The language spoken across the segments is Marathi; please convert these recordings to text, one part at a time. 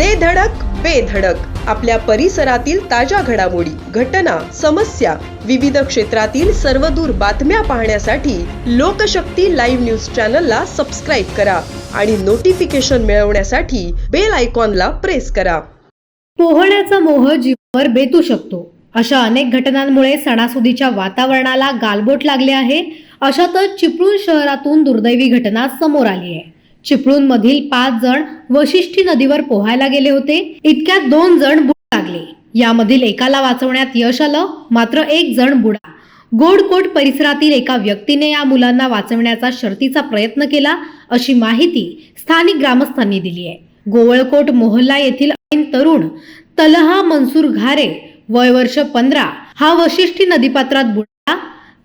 दे धडक बेधडक आपल्या परिसरातील ताज्या घडामोडी घटना समस्या विविध क्षेत्रातील सर्वदूर बातम्या पाहण्यासाठी लोकशक्ती लाईव्ह न्यूज चॅनलला सबस्क्राईब करा आणि नोटिफिकेशन मिळवण्यासाठी बेल आयकॉनला प्रेस करा. पोहण्याचा मोह जीवावर बेतू शकतो. अशा अनेक घटनांमुळे सणासुदीच्या वातावरणाला गालबोट लागले आहे. अशातच चिपळूण शहरातून दुर्दैवी घटना समोर आली आहे. चिपळूण मधील पाच जण वशिष्ठी नदीवर पोहायला गेले होते. इतक्यात दोन जण बुड लागले. यामधील एकाला वाचवण्यात यश आलं मात्र एक जण बुडा. गोडकोट परिसरातील एका व्यक्तीने या मुलांना वाचवण्याचा शर्तीचा प्रयत्न केला अशी माहिती स्थानिक ग्रामस्थांनी दिली आहे. गोवळकोट मोहल्ला येथील तरुण तलहा मनसूर घारे वय वर्ष पंधरा हा वशिष्ठी नदीपात्रात बुडला.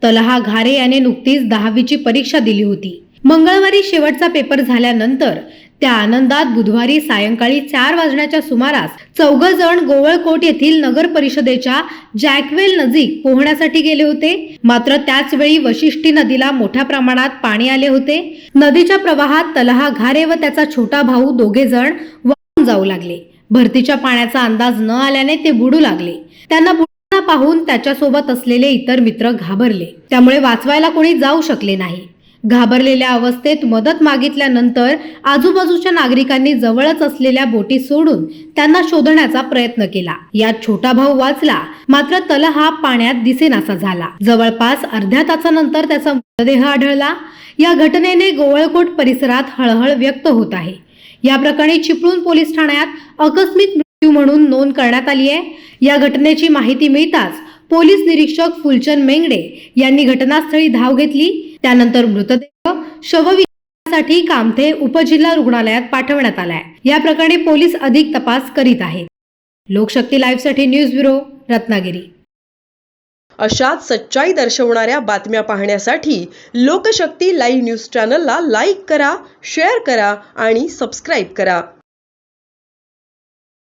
तलहा घारे याने नुकतीच दहावीची परीक्षा दिली होती. मंगळवारी शेवटचा पेपर झाल्यानंतर त्या आनंदात बुधवारी सायंकाळी चार वाजण्याच्या सुमारास चौघ जण गोवळकोट येथील नगर परिषदेच्या जॅकवेल नजीक पोहण्यासाठी गेले होते. मात्र त्याच वेळी वशिष्ठी नदीला मोठ्या प्रमाणात पाणी आले होते. नदीच्या प्रवाहात तलहा घारे व त्याचा छोटा भाऊ दोघे जण वाहून जाऊ लागले. भरतीच्या पाण्याचा अंदाज न आल्याने ते बुडू लागले. त्यांना बुडताना पाहून त्याच्यासोबत असलेले इतर मित्र घाबरले. त्यामुळे वाचवायला कोणी जाऊ शकले नाही. घाबरलेल्या अवस्थेत मदत मागितल्यानंतर आजूबाजूच्या नागरिकांनी जवळच असलेल्या बोटी सोडून त्यांना शोधण्याचा प्रयत्न केला. यात छोटा भाऊ वाचला मात्र तल हा पाण्यात दिसेनासा झाला. जवळपास अर्ध्या तासानंतर त्याचा मृतदेह आढळला. या घटनेने गोवळकोट परिसरात हळहळ व्यक्त होत आहे. या प्रकरणी चिपळूण पोलीस ठाण्यात आकस्मिक मृत्यू म्हणून नोंद करण्यात आली आहे. या घटनेची माहिती मिळताच पोलीस निरीक्षक फुलचंद मेंगडे यांनी घटनास्थळी धाव घेतली. त्यानंतर मृतदेह शवविच्छेदनासाठी कामथे उपजिल्हा रुग्णालयात पाठवण्यात आलाय. या प्रकरणी पोलीस अधिक तपास करीत आहेत. लोकशक्ती लाईव्हसाठी न्यूज ब्युरो रत्नागिरी. अशाच सच्चाई दर्शवणाऱ्या बातम्या पाहण्यासाठी लोकशक्ती लाईव्ह न्यूज चॅनलला लाईक करा शेअर करा आणि सबस्क्राईब करा.